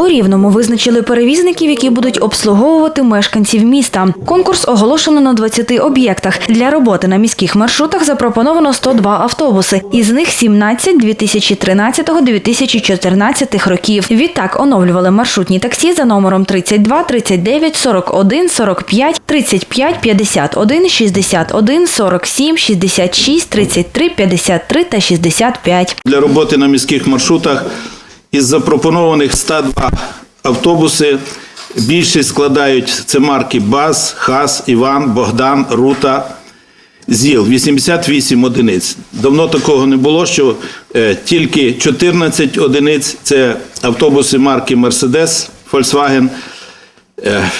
У Рівному визначили перевізників, які будуть обслуговувати мешканців міста. Конкурс оголошено на 20 об'єктах. Для роботи на міських маршрутах запропоновано 102 автобуси. Із них 17 2013-2014 років. Відтак оновлювали маршрутні таксі за номером 32, 39, 41, 45, 35, 51, 61, 47, 66, 33, 53 та 65. Для роботи на міських маршрутах із запропонованих 102 автобуси більшість складають це марки БАЗ, ХАС, Іван, Богдан, Рута, ЗІЛ. 88 одиниць. Давно такого не було, що е, тільки 14 одиниць це автобуси марки Мерседес, Volkswagen. Е,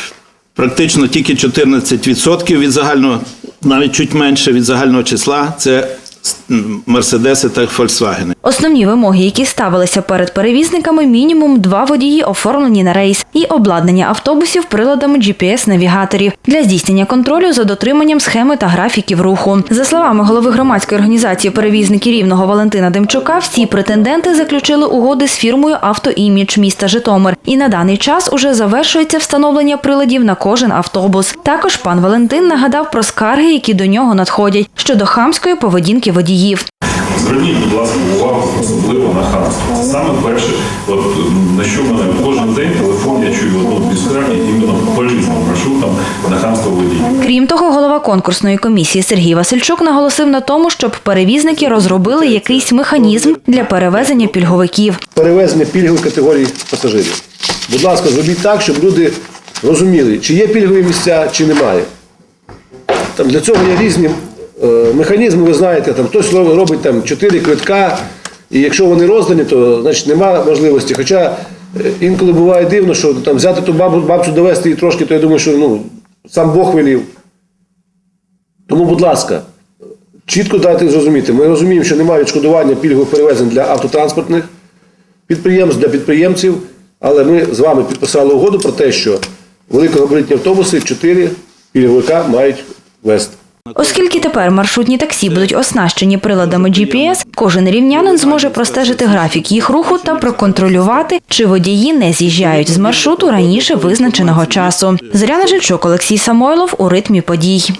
практично тільки 14% від загального, навіть чуть менше від загального числа це Мерседеси та Volkswagen. Основні вимоги, які ставилися перед перевізниками, мінімум два водії оформлені на рейс і обладнання автобусів приладами GPS-навігаторів для здійснення контролю за дотриманням схеми та графіків руху. За словами голови громадської організації перевізники рівного Валентина Демчука, всі претенденти заключили угоди з фірмою «Автоімідж» міста Житомир. І на даний час уже завершується встановлення приладів на кожен автобус. Також пан Валентин нагадав про скарги, які до нього надходять щодо хамської поведінки водіїв. Зверніть, будь ласка, увагу особливо на хамство. Це саме перше, от на що мене кожен день телефон я чую одну скарги іменно по різним маршрутам на хамство водіїв. Крім того, голова конкурсної комісії Сергій Васильчук наголосив на тому, щоб перевізники розробили якийсь механізм для перевезення пільговиків. перевезення пільгових категорій пасажирів. Будь ласка, зробіть так, щоб люди розуміли, чи є пільгові місця, чи немає. Там для цього є різні е, механізми, ви знаєте, там хтось робить там 4 квитка, і якщо вони роздані, то значить немає можливості. Хоча е, інколи буває дивно, що там взяти ту бабу, бабцю довести її трошки, то я думаю, що ну, сам Бог велів. Тому, будь ласка, чітко дайте зрозуміти. Ми розуміємо, що немає відшкодування пільгових перевезень для автотранспортних підприємств, для підприємців, але ми з вами підписали угоду про те, що великогабаритні автобуси 4 пільговика мають вести. Оскільки тепер маршрутні таксі будуть оснащені приладами GPS, кожен рівнянин зможе простежити графік їх руху та проконтролювати, чи водії не з'їжджають з маршруту раніше визначеного часу. Зоряна Жильчук, Олексій Самойлов у ритмі подій.